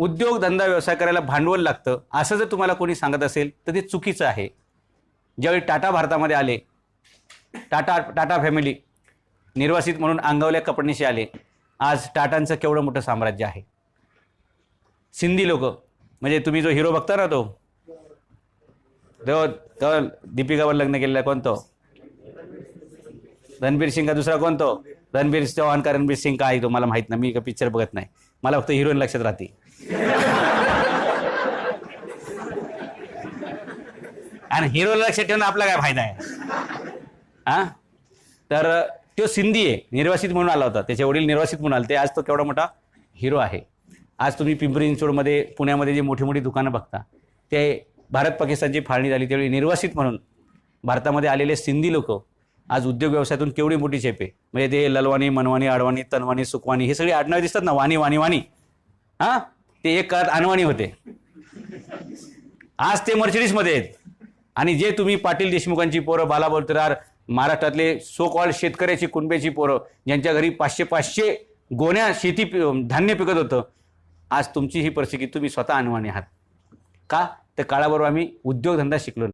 उद्योग धंदा व्यवसाय करायला भांडवल लागतं. असं जर तुम्हाला कोणी सांगत असेल तर ते चुकीचं आहे. ज्यावेळी टाटा भारतामध्ये आले टाटा टाटा फॅमिली निर्वासित म्हणून अंगावल्या कपडणीशी आले आज टाटांचं केवढं मोठं साम्राज्य आहे. सिंधी लोक म्हणजे तुम्ही जो हिरो बघता ना तो दीपिकावर लग्न केलेला कोणतं रणबीर सिंग का दुसरा कोणतो? रणबीर चव्हाण का रणबीर सिंग का आहे तो मला माहीत नाही. मी का पिक्चर बघत नाही. मला फक्त हिरोईन लक्षात राहते. आणि हिरो लक्षात ठेवणं आपला काय फायदा आहे? हा? तर तो सिंधी आहे. निर्वासित म्हणून आला होता. त्याचे वडील निर्वासित म्हणून आले. ते आज तो केवढा मोठा हिरो आहे. आज तुम्ही पिंपरी चिंचवडमध्ये पुण्यामध्ये जे मोठी मोठी दुकानं बघता ते भारत पाकिस्तानची फाळणी झाली. त्यावेळी निर्वासित म्हणून भारतामध्ये आलेले सिंधी लोक आज उद्योग व्यवसायातून केवढी मोठी चेपे म्हणजे ते ललवाणी मनवाणी आडवाणी तनवाणी सुकवाणी हे सगळे आडनावे दिसतात ना वाणी वाणी वाणी. हां? ते एक काळात अनवाणी होते. आज ते मर्चडीजमध्ये आहेत. आणि जे तुम्ही पाटील देशमुखांची पोरं बाला बोलतरार महाराष्ट्रातले सो कॉल शेतकऱ्याची कुणब्याची पोरं ज्यांच्या घरी पाचशे पाचशे गोण्या शेती धान्य पिकत होतं आज तुमची ही परिस्थिती तुम्ही स्वतः अनवाणी आहात. का? तर काळाबरोबर आम्ही उद्योगधंदा शिकलो.